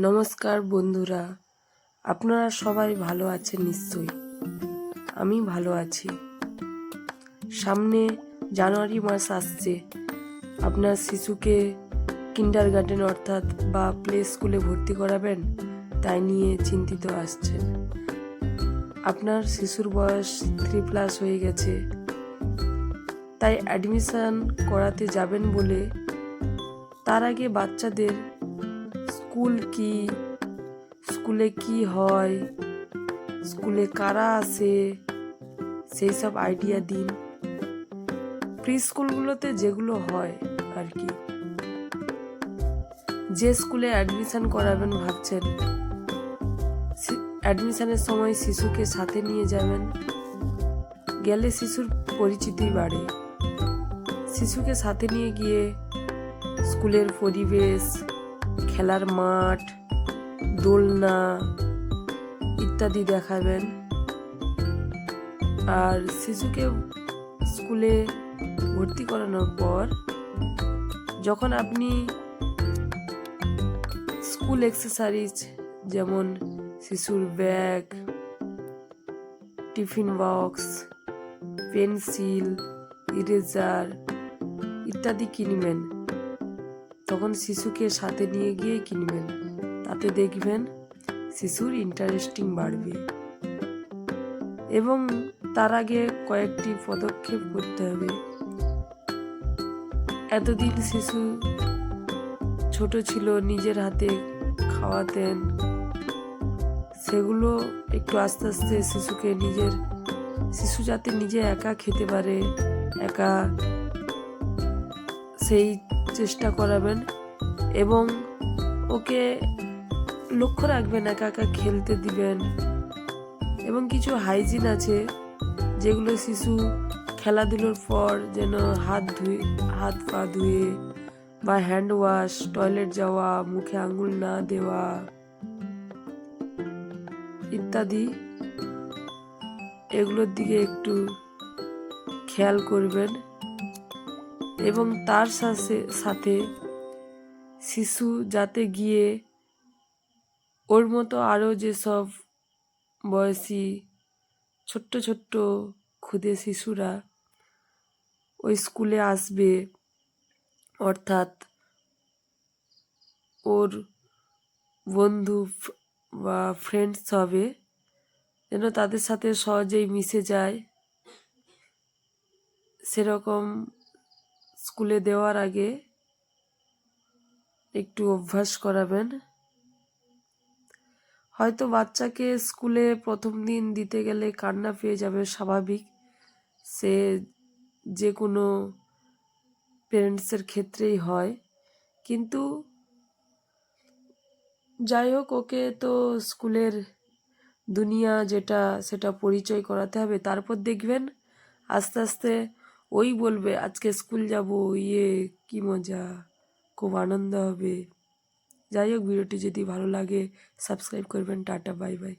নমস্কার বন্ধুরা, আপনারা সবাই ভালো আছেন নিশ্চয়ই। আমি ভালো আছি। সামনে জানুয়ারি মাস আসছে। আপনার শিশুকে কিন্ডার গার্ডেন অর্থাৎ বা প্লে স্কুলে ভর্তি করাবেন, তাই নিয়ে চিন্তিত আসছেন। আপনার শিশুর বয়স থ্রি প্লাস হয়ে গেছে। তাই অ্যাডমিশন করাতে যাবেন বলে তার আগে বাচ্চাদের স্কুল কি? স্কুলে কি হয়? স্কুলে কারা আসে সেই সব আইডিয়া দিন। প্রি স্কুলগুলোতে যেগুলো হয় আর কি। যে স্কুলে অ্যাডমিশন করাবেন ভাবছেন অ্যাডমিশনের সময় শিশুকে সাথে নিয়ে যাবেন। গেলে শিশুর পরিচিতি বাড়ে। শিশুকে সাথে নিয়ে গিয়ে স্কুলের পরিবেশ খেলার মাঠ, দোলনা ইত্যাদি দেখাবেন। আর শিশুকে স্কুলে ভর্তি করানোর পর যখন আপনি স্কুল এক্সেসারিজ, যেমন শিশুর bag, tiffin box, pencil, eraser ইত্যাদি কিনবেন। তখন শিশুকে সাথে নিয়ে গিয়ে কিনবেন। তাতে দেখবেন শিশুর ইন্টারেস্টিং বাড়বে। এবং তার আগে কয়েকটি পদক্ষেপ করতে হবে। এতদিন শিশু ছোট ছিল, নিজের হাতে খাওয়াতেন। সেগুলো একটু আস্তে আস্তে শিশুকে নিজের, শিশু যাতে নিজে একা খেতে পারে, একা সেই চেষ্টা করাবেন এবং ওকে লক্ষ্য রাখবেন, একা একা খেলতে দিবেন। এবং কিছু হাইজিন আছে যেগুলো শিশু খেলাধুলোর পর যেন হাত ধুয়ে, হাত পা ধুয়ে বা হ্যান্ড ওয়াশ টয়লেট যাওয়া, মুখে আঙুল না দেওয়া ইত্যাদি, এগুলোর দিকে একটু খেয়াল করবেন। এবং তার সাথে সাথে শিশু যাতে গিয়ে ওর মতো আরও যেসব বয়সী ছোট্ট ছোট্ট ক্ষুদে শিশুরা ওই স্কুলে আসবে, অর্থাৎ ওর বন্ধু বা ফ্রেন্ডস হবে, যেন তাদের সাথে সহজেই মিশে যায়। সেরকম স্কুলে দেওয়ার আগে একটু অভ্যাস করাবেন। হয়তো বাচ্চাকে স্কুলে প্রথম দিন দিতে গেলে কান্না পেয়ে যাবে, স্বাভাবিক। সে যে কোনো পেরেন্টসের ক্ষেত্রেই হয়। কিন্তু যাই হোক, ওকে তো স্কুলের দুনিয়া যেটা, সেটা পরিচয় করাতে হবে। তারপর দেখবেন আস্তে আস্তে ওই বলবে, আজকে স্কুল যাব ইয়ে কি মজা, খুব আনন্দ হবে। যাই হোক, ভিডিওটি যদি ভালো লাগে, সাবস্ক্রাইব করবেন, টাটা, বাই বাই।